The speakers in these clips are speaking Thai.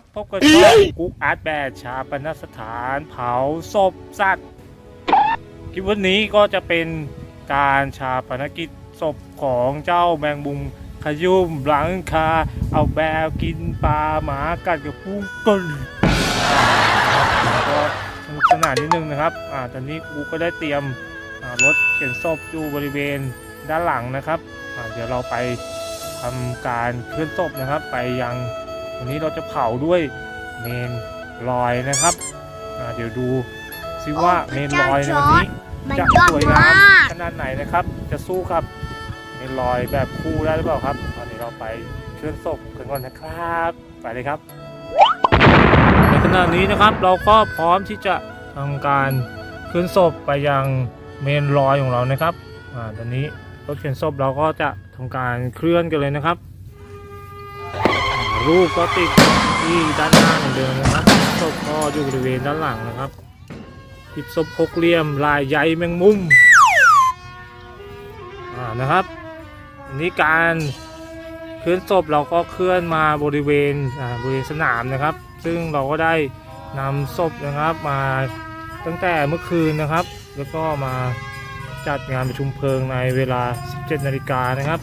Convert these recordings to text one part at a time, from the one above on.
ับพบกับช่องกุ๊กอาร์ตแบดชาปนสถานเผาศพสัตว์คลิปวันนี้ก็จะเป็นการชาปนกิจศพของเจ้าแมงมุมขยุ่มหลังคา เอาแบวกินปลาหมากัดกับพุงกลก็สนุกสนานนิดนึงนะครับ อ่าตอนนี้กูก็ได้เตรียมรถเข็นศพอยู่บริเวณด้านหลังนะครับ เดี๋ยวเราไปทำการเคลื่อนศพนะครับ ไปยัง วันนี้เราจะเผาด้วยเมนลอยนะครับอ่าเดี๋ยวดูซิว่าเมนลอยในวันนี้มันจะยอดสวยงามมากขนาดไหนนะครับ จะสู้กับเมนลอยแบบคู่ได้หรือเปล่าครับตอนนี้เราไปเคลื่อนศพกันก่อนนะครับ ไปเลยครับ ในขณะนี้นะครับเราก็พร้อมที่จะทำการเคลื่อนศพไปยังเมนลอยของเรานะครับอ่าตอนนี้รถเข็นศพเราก็จะทำการเคลื่อนกันเลยนะครับ รูปก็ติดที่ด้านหน้าเหมือนเดิมนะครับศพก็อยู่บริเวณด้านหลังนะครับติดศพหกเหลี่ยมลายใยแมงมุมอ่านะครับอันนี้การเคลื่อนศพเราก็เคลื่อนมาบริเวณอ่าบริเวณสนามนะครับ ซึ่งเราก็ได้นำศพนะครับมาตั้งแต่เมื่อคืนนะครับ แล้วก็มาจัดงานประชุมเพลิงในเวลา 17 นาฬิกานะครับ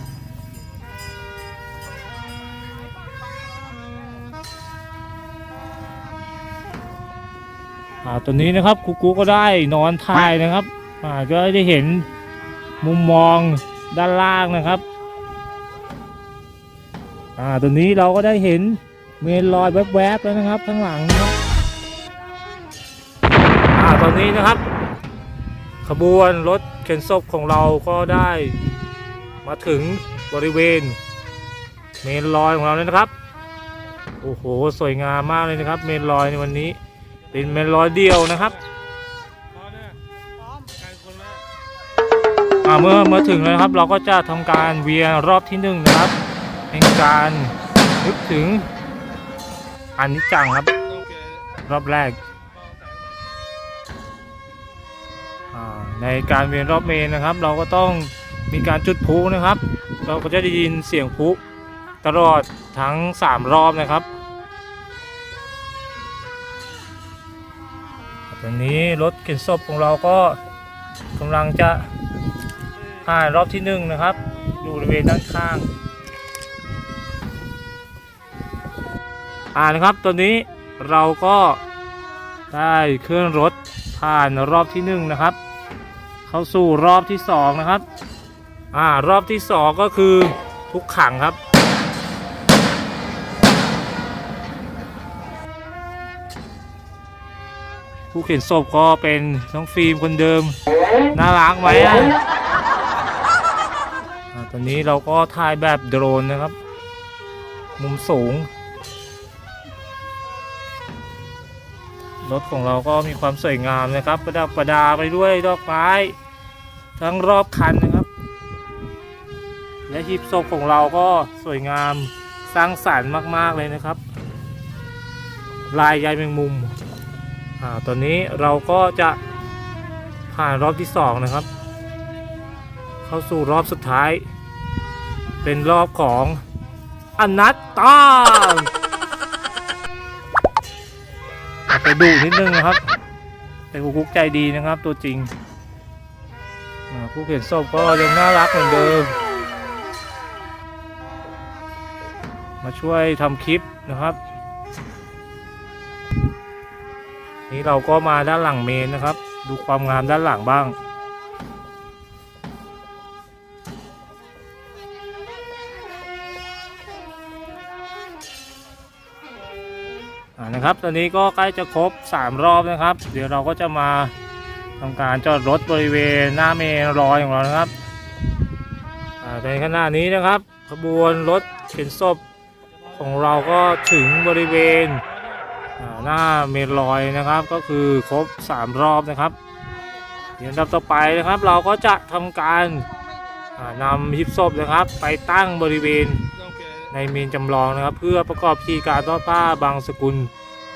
อ่าตอนนี้นะครับครูกูก็ได้นอนถ่ายนะครับอ่าก็ได้เห็นมุมมองด้านล่างนะครับอ่าตอนนี้เราก็ได้เห็นเมนลอยแวบๆแล้วนะครับข้างหลังนะครับอ่าตอนนี้นะครับ ขบวนรถเข็นศพของเราก็ได้มาถึงบริเวณ เมนลอยของเราแล้วนะครับ โอ้โห สวยงามมากเลยนะครับ เมนลอยในวันนี้ เป็นเมนลอยเดียวนะครับอ่าเมื่อมาถึงแล้วนะครับ เราก็จะทำการเวียนรอบที่หนึ่งนะครับเป็นการนึกถึงอันนี้จังครับ รอบแรกอ่าในการเวียนรอบเมนนะครับ เราก็ต้องมีการจุดพลุนะครับ เราก็จะได้ยินเสียงพลุตลอดทั้ง 3 รอบนะครับ ตอนนี้รถเข็นศพของเราก็กำลังจะผ่านรอบที่หนึ่งนะครับ อยู่บริเวณด้านข้างอ่านะครับตอนนี้เราก็ได้เคลื่อนรถผ่านรอบที่หนึ่งนะครับ เข้าสู่รอบที่สองนะครับอ่ารอบที่สองก็คือทุกขังครับ ผู้เขียนศพก็เป็นน้องฟิล์มคนเดิม น่ารักไหมอะตอนนี้เราก็ถ่ายแบบโดรนนะครับ มุมสูง รถของเราก็มีความสวยงามนะครับ ประดับประดาไปด้วยดอกไม้ทั้งรอบคันนะครับ และหีบศพของเราก็สวยงามสร้างสรรค์มาก ๆ เลยนะครับ ลายใยแมงมุม อ่าตอนนี้เราก็จะผ่านรอบที่สองนะครับ เข้าสู่รอบสุดท้าย เป็นรอบของอนัตตาอาจจะดุนิดนึงนะครับ แต่กูกุ๊กใจดีนะครับ ตัวจริงผู้เขียนศพก็ยังน่ารักเหมือนเดิม มาช่วยทำคลิปนะครับ นี่เราก็มาด้านหลังเมนนะครับ ดูความงามด้านหลังบ้าง นะครับ ตอนนี้ก็ใกล้จะครบ 3 รอบนะครับ เดี๋ยวเราก็จะมาทำการจอดรถบริเวณหน้าเมนรอยของเรานะครับในขณะนี้นะครับ ขบวนรถเข็นศพของเราก็ถึงบริเวณ หน้าเมนลอยนะครับก็คือครบ 3 รอบนะครับเดี๋ยวลำดับต่อไปนะครับเราก็จะทำการอ่านำฮิปศพนะครับ ไปตั้งบริเวณในเมนจำลองนะครับ เพื่อประกอบพิธีการทอดผ้าบางสกุล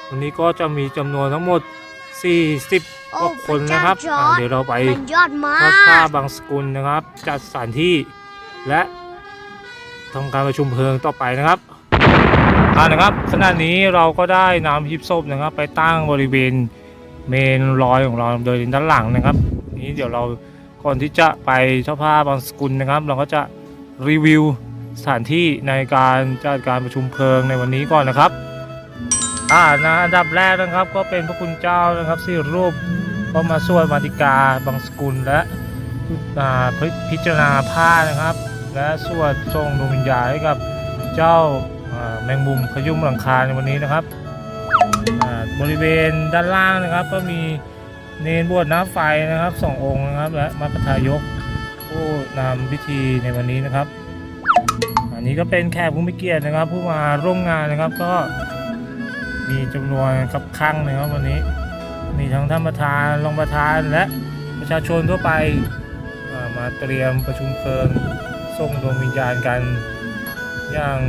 วันนี้ก็จะมีจำนวนทั้งหมด 40โอ้กว่าคนนะครับพระเจ้าจอร์จอ่าเดี๋ยวเราไปมันยอดมาทอดผ้ากบางสกุลนะครับ จัดสถานที่และทำการประชุมเพลิงต่อไปนะครับ อ่านะครับขณะนี้เราก็ได้นำฮิปศพนะครับ ไปตั้งบริเวณเมนลอยของเราโดยด้านหลังนะครับ นี้เดี๋ยวเราก่อนที่จะไปเจ้าภาพบางสกุลนะครับ เราก็จะรีวิวสถานที่ในการจัดการประชุมเพลิงในวันนี้ก่อนนะครับอ่านะอันดับแรกนะครับก็เป็นพระคุณเจ้านะครับสี่รูปก็มาสวดมาติกาบางสกุลและอ่าพิพิจารณาผ้านะครับ และสวดทรงดวงวิญญาณให้กับเจ้า แมงมุมขยุ่มหลังคาในวันนี้นะครับบริเวณด้านล่างนะครับ ก็มีเนนบวชน้ำไฟนะครับสององค์นะครับ และมัคทายกผู้นำพิธีในวันนี้นะครับ อันนี้ก็เป็นแขกผู้มีเกียรตินะครับ ผู้มาร่วมงานนะครับก็มีจำนวนกับข้างนะครับวันนี้ มีทั้งท่านประธานรองประธานและประชาชนทั่วไปมาเตรียมประชุมเพลิงส่งดวงวิญญาณกันอย่าง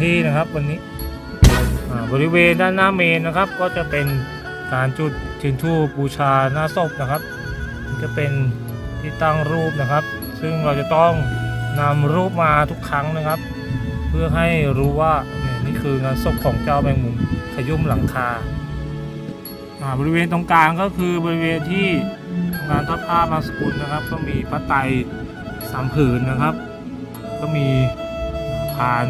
ที่นะครับวันนี้บริเวณด้านหน้าเมนนะครับ ก็จะเป็นการจุดเทียนธูปบูชาหน้าศพนะครับ จะเป็นที่ตั้งรูปนะครับ ซึ่งเราจะต้องนำรูปมาทุกครั้งนะครับ เพื่อให้รู้ว่าเนี่ยนี่คืองานศพของเจ้าแมงมุมขยุ่มหลังคาบริเวณตรงกลางก็คือบริเวณที่งานทอดผ้าบาสกุลนะครับ ก็มีพระไตรสามผืนนะครับ ก็มีพาน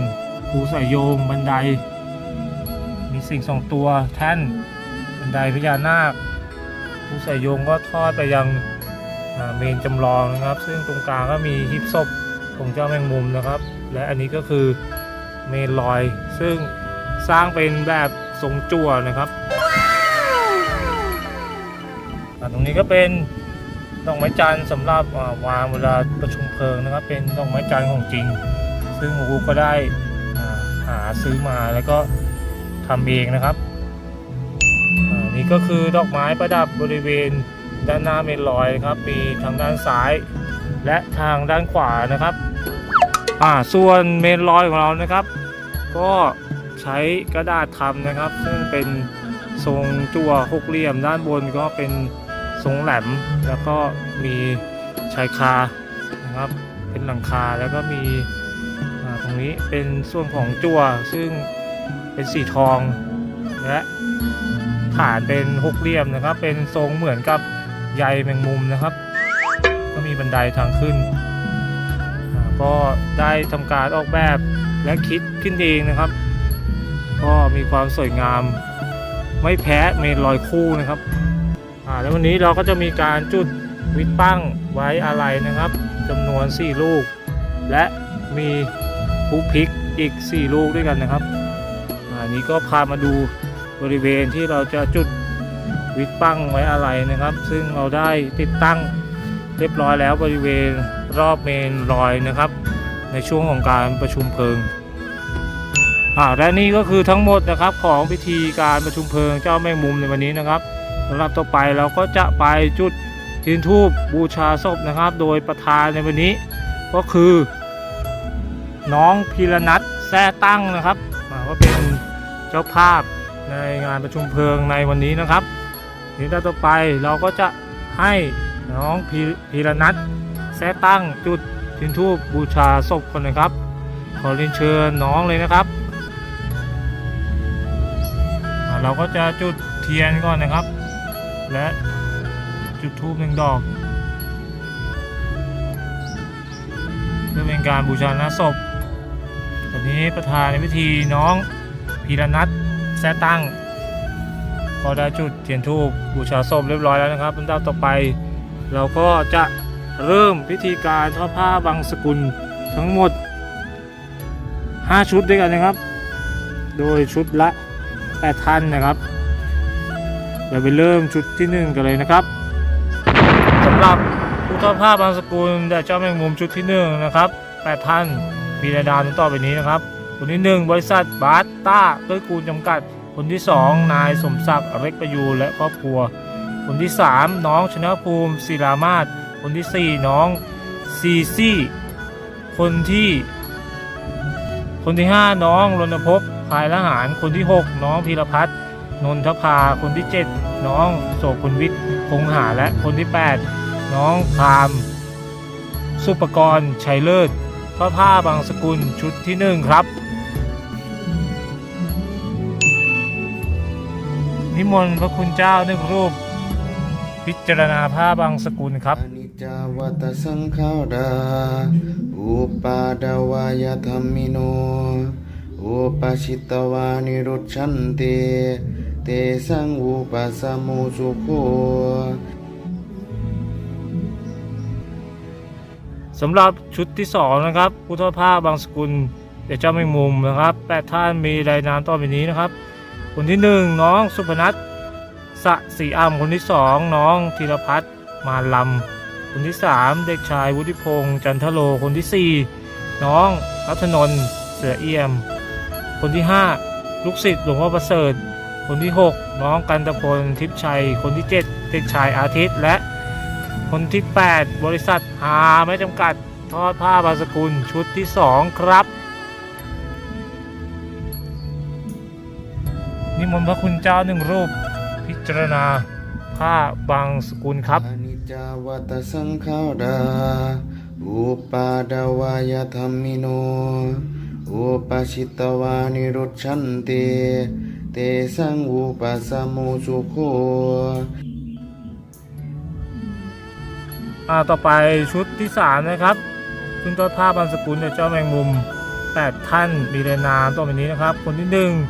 ภูสายโยง บันได มีสิ่งสองตัวแท่น บันไดพญานาคภูสายโยงก็ทอดไปยังเมนจำลองนะครับ ซึ่งตรงกลางก็มีหิบศพของเจ้าแมงมุมนะครับ และอันนี้ก็คือเมนลอย ซึ่งสร้างเป็นแบบทรงจั่วนะครับตรงนี้ก็เป็นดอกไม้จันทร์สำหรับวางเวลาประชุมเพลิงนะครับ เป็นดอกไม้จันทร์ของจริง ซึ่งครูก็ได้ หาซื้อมาแล้วก็ทำเองนะครับอ่านี่ก็คือดอกไม้ประดับบริเวณด้านหน้าเมนลอยครับ มีทางด้านซ้ายและทางด้านขวานะครับอ่าส่วนเมนลอยของเรานะครับ ก็ใช้กระดาษทำนะครับ ซึ่งเป็นทรงจั่วหกเหลี่ยมด้านบนก็เป็นทรงแหลม แล้วก็มีชายคานะครับ เป็นหลังคาแล้วก็มี นี้เป็นส่วนของจั่วซึ่งเป็นสีทองและฐานเป็นหกเหลี่ยมนะครับ เป็นทรงเหมือนกับใยแมงมุมนะครับ ก็มีบันไดทางขึ้น ก็ได้ทำการออกแบบและคิดขึ้นเองนะครับ ก็มีความสวยงามไม่แพ้เมนลอยคู่นะครับแล้ววันนี้เราก็จะมีการจุดวิดปั้งไว้อะไรนะครับจำนวน 4 ลูก และมี ผู้พริกอีก 4 ลูกด้วยกันนะครับอันนี้ก็พามาดูบริเวณที่เราจะจุดวิดปั้งไว้อะไรนะครับ ซึ่งเราได้ติดตั้งเรียบร้อยแล้วบริเวณรอบเมนลอยนะครับ ในช่วงของการประชุมเพลิงอ่าและนี่ก็คือทั้งหมดนะครับของพิธีการประชุมเพลิงเจ้าแมงมุมในวันนี้นะครับสำหรับต่อไปเราก็จะไปจุดทียนทูบบูชาศพนะครับ โดยประธานในวันนี้ก็คือ น้องพีรนัทแซ่ตั้งนะครับอ่าก็เป็นเจ้าภาพในงานประชุมเพลิงในวันนี้นะครับทีนี้ต่อไปเราก็จะให้น้องพีพรนัทแซ่ตั้งจุดทินทูบบูชาศพคนนะครับ ขอเรียนเชิญน้องเลยนะครับ เราก็จะจุดเทียนก่อนนะครับ และจุดทูบหนึ่งดอกเพื่อเป็นการบูชาหน้าศพ นี้ประธานในพิธีน้องพีรนัทแซตั้งก็ได้จุดเทียนทูบบูชาศพเรียบร้อยแล้วนะครับลำดับต่อไป เราก็จะเริ่มพิธีการทอดผ้าบางสกุลทั้งหมด 5 ชุดด้วยกันนะครับ โดยชุดละ8ท่านนะครับเดี๋ยวไปเริ่มชุดที่ 1 กันเลยนะครับสำหรับผู้ทอดผ้าบางสกุลแต่เจ้าแมงมุมชุดที่ 1 นะครับ8ท่าน มีราดามต่อไปนี้นะครับ คนที่ 1 บริษัทบาสต้าเพื่อกูลจำกัด คนที่ 2 นายสมศักดิ์เล็กประยูรและครอบครัว คนที่ 3 น้องชนะภูมิศิลามาศคนที่ 4 น้องซีซี่ คนที่ คนที่ 5 น้องรณพบภายละหาร คนที่ 6 น้องพีรพัฒน์นนทภา คนที่ 7 น้องโสพลวิทย์คงหาและคนที่ 8 น้องพาม สุปกรณ์ชัยเลิศ พระผ้าบางสกุลชุดที่หนึ่งครับ นิมนต์พระคุณเจ้าหนึ่งรูป พิจารณาผ้าบางสกุลครับนิจาวตสังขาราอุปาดวายธรรมิโนอุปชิตวานิรุชันตเตสังอุปสมุสุโค สำหรับชุดที่สองนะครับพุทธภาพบางสกุลเดชเจ้าแมงมุมนะครับแปดท่านมีรายนามต่อไปนี้นะครับ คนที่หนึ่งน้องสุพนัทสะศรีอ่ำคนที่สองน้องธีรพัฒน์มาลำคนที่สามเด็กชายวุฒิพงษ์จันทโลคนที่สี่น้องรัตนนท์เสือเอี่ยม คนที่ห้าลูกศิษย์หลวงพ่อประเสริฐ คนที่หกน้องกันตพลทิพย์ชัย คนที่เจ็ดเด็กชายอาทิตย์และ คนที่ 8 บริษัทหาไม่จำกัดทอดผ้าบางสกุลชุดที่ 2 ครับ นิมนต์พระคุณเจ้าหนึ่งรูป พิจารณาผ้าบางสกุลครับอนิจจาวัตสังขาราอุปาดาวายธรรมิโนอุปชิตวานิรุชันเตเตสังอุปสมมุสุโข ต่อไปชุดที่ 3 นะครับซึ่งทอดผ้าบางสกุลเนี่ยเจ้าแมงมุม 8 ท่านมีเรนามต่อไปนี้นะครับ คนที่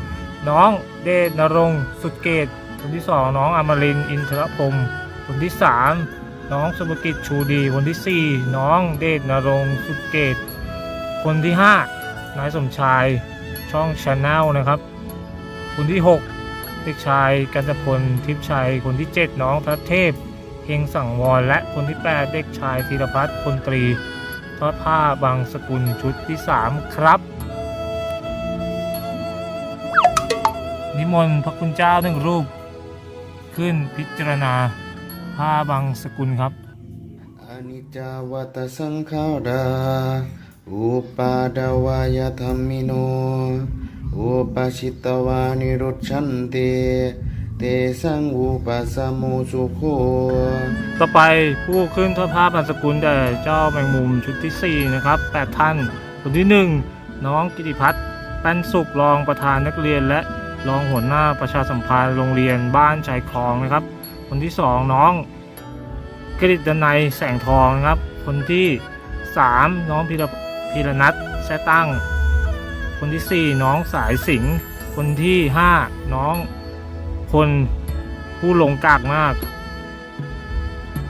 1 น้องเดชนรงสุดเกต คนที่ 2 น้องอมรินอินทรพรมคนที่ 3 น้องสุกิจชูดี คนทีสี่ 4 น้องเดชนรงสุดเกต คนที่ 5 นายสมชายช่องชาแนลนะครับ คนที่ 6 เด็กชายกันตพลทิพชัย คนที่ 7 น้องทัศเทพ เฮงสังวรและคนที่8เด็กชายธีรพัฒน์พลตรีทอดผ้าบางสกุลชุดที่3ครับ นิมนต์พระคุณเจ้าหนึ่งรูป ขึ้นพิจารณาผ้าบางสกุลครับอนิจจาวัตสังขาราอุปาดาวายธรรมิโน อุปชิตวานิรุชันเต เตสังอุปสมมุสุโขต่อไปผู้ขึ้นทอดผ้าบางสกุลแด่เจ้าแมงมุมชุดที่ 4 นะครับ8ท่านคนที่ 1 น้องกิติพัฒน์ป้นสุขรองประธานนักเรียน และรองหัวหน้าประชาสัมพันธ์โรงเรียนบ้านชายคลองนะครับ คนที่ 2 น้องกฤษดนัยแสงทองนะครับ คนที่ 3 น้องพีรพีรนัทแซตั้ง คนที่ 4 น้องสายสิงคนที่ 5 น้อง คนผู้หลงกากมาก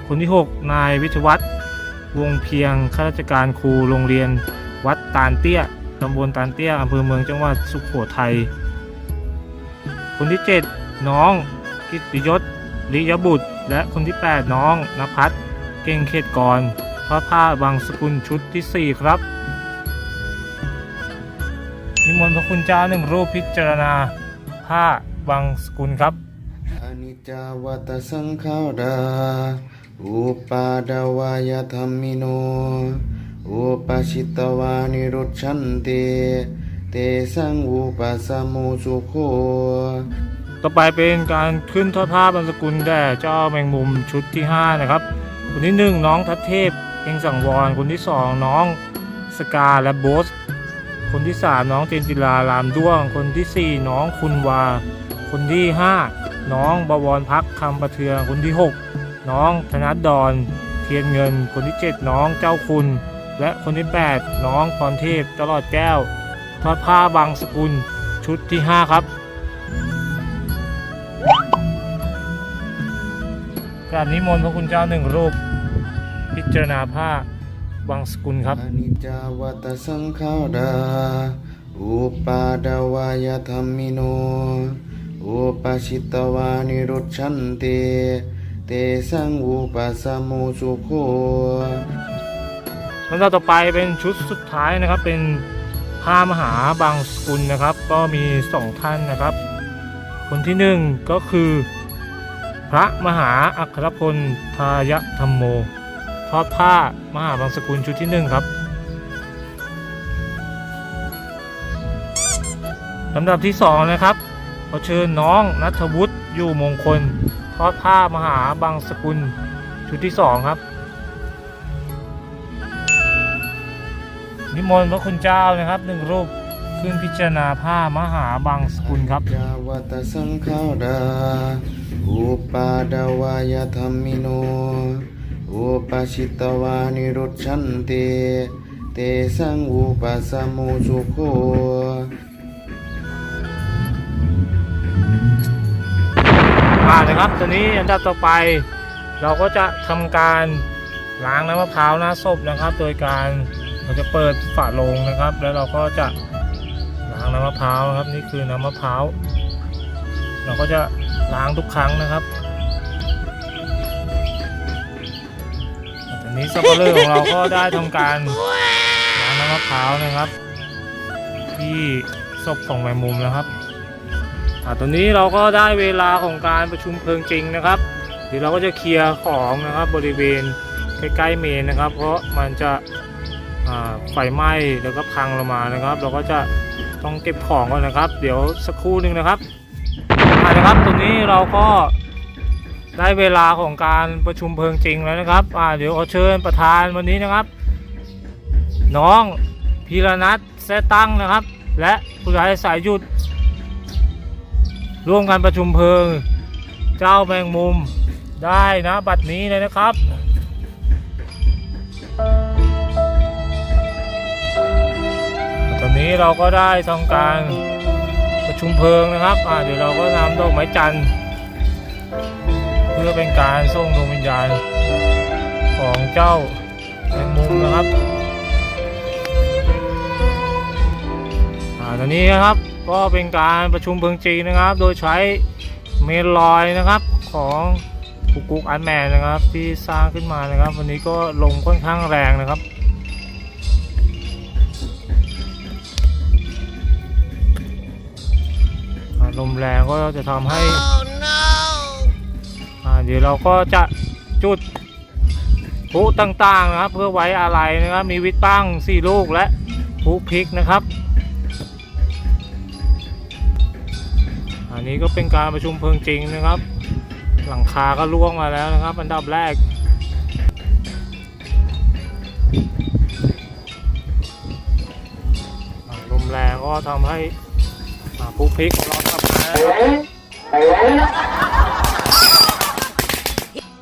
คนที่ 6 นายวิทยวัฒน์วงเพียงข้าราชการครูโรงเรียน วัดตาลเตี้ยตำบลตาลเตี้ยอำเภอเมืองจังหวัดสุขโขทัย คนที่ 7 น้องกิตติยศลิยบุตร และคนที่ 8 น้องนภัสเก่งเขตกรทอดผ้าบางสกุลชุดที่ 4 ครับนิมนต์พระคุณเจ้าหนึ่งรูปพิจารณาผ้า บางสกุลครับอนิจจาวัตสังขาราอุปาดาวายธรรมิโน อุปชิตวานิรุชันเตเตสังอุปสมมุสุโขต่อไปเป็นการขึ้นทอดผ้าบรรสกุลแด่เจ้าแมงมุมชุดที่ 5 นะครับ คนที่ 1 น้องทัศเทพเฮงสังวร คนที่ 2 น้องสกาและโบส คนที่ 3 น้องเจนจิลารามด้วง คนทีสี่4 น้องคุณวา คนที่ 5 น้องบวรพักคำประเทืองคนที่ 6 น้องธนัดดอนเทียนเงิน คนที่ 7 น้องเจ้าคุณ และคนที่ 8 น้องพรเทพตลอดแก้วทอดผ้าบางสกุลชุดที่ 5 ครับกราบนิมนต์พระคุณเจ้าหนึ่งรูป พิจารณาผ้าบางสกุลครับอนิจจาวัตสังขาราอุปาดาวายธรรมิโน อุปชิตวานิรุชันเต เตสังอุปสมมุสุโขลำดับต่อไปเป็นชุดสุดท้ายนะครับ เป็นผ้ามหาบางสกุลนะครับ ก็มีสองท่านนะครับ คนที่หนึ่งก็คือ พระมหาอัครพลทายธรรมโม ทอดผ้ามหาบางสกุลชุดที่หนึ่งครับลำดับที่สองนะครับ ขอเชิญน้องนัทวุฒิอยู่มงคล ทอดผ้ามหาบางสกุล ชุดที่สองครับ นิมนต์พระคุณเจ้านะครับหนึ่งรูปขึ้นพิจารณาผ้ามหาบางสกุลครับจาวตสังขาราอุปาดวายธรรมิโนอุปชิตวานิรุชันเตเตสังอุปสมมุสุโค มาเลยครับตอนนี้อันดับต่อไป เราก็จะทำการล้างน้ำมะพร้าวหน้าศพนะครับ โดยการเราจะเปิดฝาโลงนะครับ แล้วเราก็จะล้างน้ำมะพร้าวนะครับนี่คือน้ำมะพร้าวเราก็จะล้างทุกครั้งนะครับตอนนี้สับปะเลอของเราก็ได้ทำการล้างน้ำมะพร้าวนะครับ ที่ศพของแมงมุมนะครับ อ่าตอนนี้เราก็ได้เวลาของการประชุมเพลิงจริงนะครับเดี๋ยวเราก็จะเคลียร์ของนะครับบริเวณใกล้ๆเมนนะครับ เพราะมันจะไฟไหม้แล้วก็พังลงมานะครับ เราก็จะต้องเก็บของก่อนนะครับ เดี๋ยวสักครู่หนึ่งนะครับอ่านะครับตอนนี้เราก็ได้เวลาของการประชุมเพลิงจริงแล้วนะครับอ่าเดี๋ยวขอเชิญประธานวันนี้นะครับ น้องพีรนัทแซตั้งนะครับ และผู้ใหญ่สายหยุด ร่วมกันประชุมเพลิง เจ้าแมงมุมได้นะบัดนี้เลยนะครับตอนนี้เราก็ได้ทำการประชุมเพลิงนะครับอ่าเดี๋ยวเราก็นำดอกไม้จันทร์เพื่อเป็นการส่งดวงวิญญาณของเจ้าแมงมุมนะครับอ่าตอนนี้นะครับ ก็เป็นการประชุมเพลิงจริงนะครับ โดยใช้เมนลอยนะครับของกุ๊กกุ๊กอันแมนนะครับ ที่สร้างขึ้นมานะครับ วันนี้ก็ลมค่อนข้างแรงนะครับลมแรงก็จะทำให้อ่าเดี๋ยวเราก็จะจุดพลุต่างๆนะครับ เพื่อไว้อะไรนะครับ มีวิตตั้งสี่ลูกและพลุพริกนะครับ อันนี้ก็เป็นการประชุมเพลิงจริงนะครับ หลังคาก็ล่วงมาแล้วนะครับ อันดับแรกลมแรงก็ทำให้อ่าพลุพริกของเรากลับมา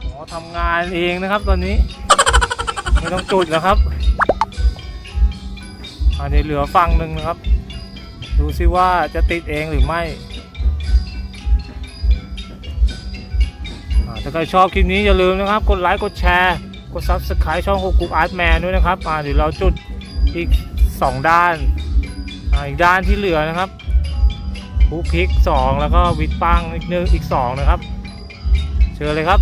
หมอทำงานเองนะครับตอนนี้ไม่ต้องจุดแล้วครับ อันนี้เหลือฝั่งหนึ่งนะครับ ดูซิว่าจะติดเองหรือไม่ ถ้าใครชอบคลิปนี้อย่าลืมนะครับ กดไลค์กดแชร์กด Subscribe ช่องโฮกุอาร์ตแมนด้วยนะครับอ่าเดี๋ยวเราจุดอีก 2 ด้านอ่าอีกด้านที่เหลือนะครับผู้พิกสองแล้วก็วิดปังอีกหนึ่งอีกสองนะครับ เชิญเลยครับ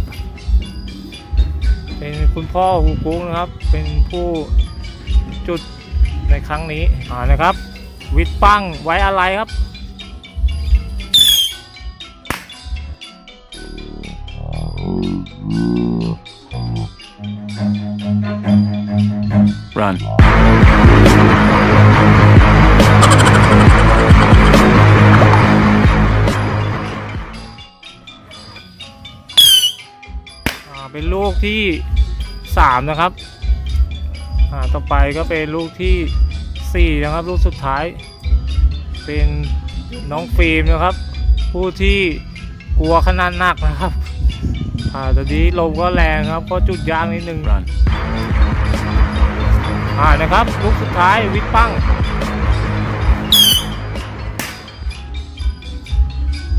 เป็นคุณพ่อฮูกุ้งนะครับ เป็นผู้จุดในครั้งนี้อ่านะครับ วิดปังไว้อะไรครับ ที่สามนะครับอ่าต่อไปก็เป็นลูกที่สี่นะครับลูกสุดท้าย เป็นน้องฟิล์มนะครับ ผู้ที่กลัวขนาดหนักนะครับอ่าตอนนี้ลมก็แรงครับก็จุดยางนิดนึง Run. อ่านะครับ ลูกสุดท้ายวิทย์ปั้ง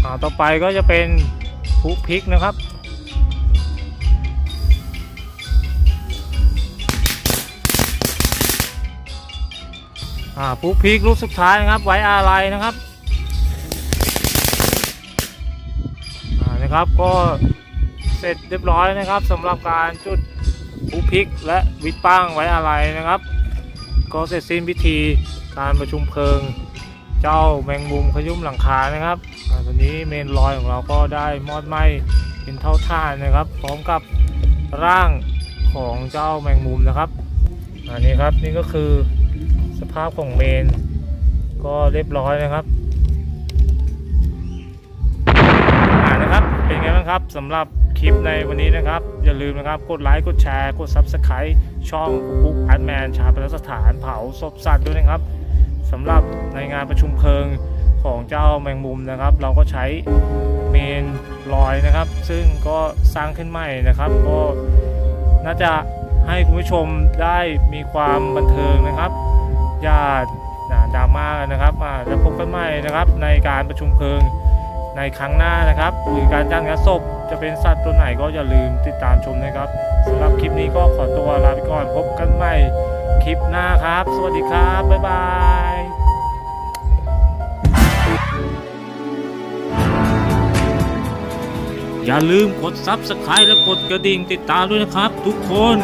อ่าต่อไปก็จะเป็นผู้พลิกนะครับ อ่าผู้พลิกลูกสุดท้ายนะครับ ไว้อะไรนะครับอ่านะครับก็เสร็จเรียบร้อยนะครับสำหรับการจุดผู้พริกและวิดป้างไว้อะไรนะครับ ก็เสร็จสิ้นพิธีการประชุมเพลิง เจ้าแมงมุมขยุ่มหลังคานะครับตอนนี้เมนลอยของเราก็ได้มอดไหมเป็นเท่าท่านนะครับ พร้อมกับร่างของเจ้าแมงมุมนะครับอันนี้ครับนี่ก็คือ ภาพของเมน ก็เรียบร้อยนะครับอ่านะครับ เป็นไงบ้างครับสำหรับคลิปในวันนี้นะครับ อย่าลืมนะครับ กดไลค์ กดแชร์ กด Subscribe ช่องกุ๊กอันแมนชาปนสถานเผาศพสัตว์ด้วยนะครับสำหรับในงานประชุมเพลิงของเจ้าแมงมุมนะครับ เราก็ใช้เมนลอยนะครับ ซึ่งก็สร้างขึ้นใหม่นะครับ ก็น่าจะให้คุณผู้ชมได้มีความบันเทิงนะครับ อย่าด่าดราม่ากันนะครับอ่าแล้วพบกันใหม่นะครับ ในการประชุมเพลิงในครั้งหน้านะครับ หรือการจ้างงานศพจะเป็นสัตว์ตัวไหนก็อย่าลืมติดตามชมนะครับสำหรับคลิปนี้ก็ขอตัวลาไปก่อนพบกันใหม่คลิปหน้าครับ สวัสดีครับ บ๊ายบายอย่าลืมกด Subscribe และกดกระดิ่งติดตามด้วยนะครับทุกคน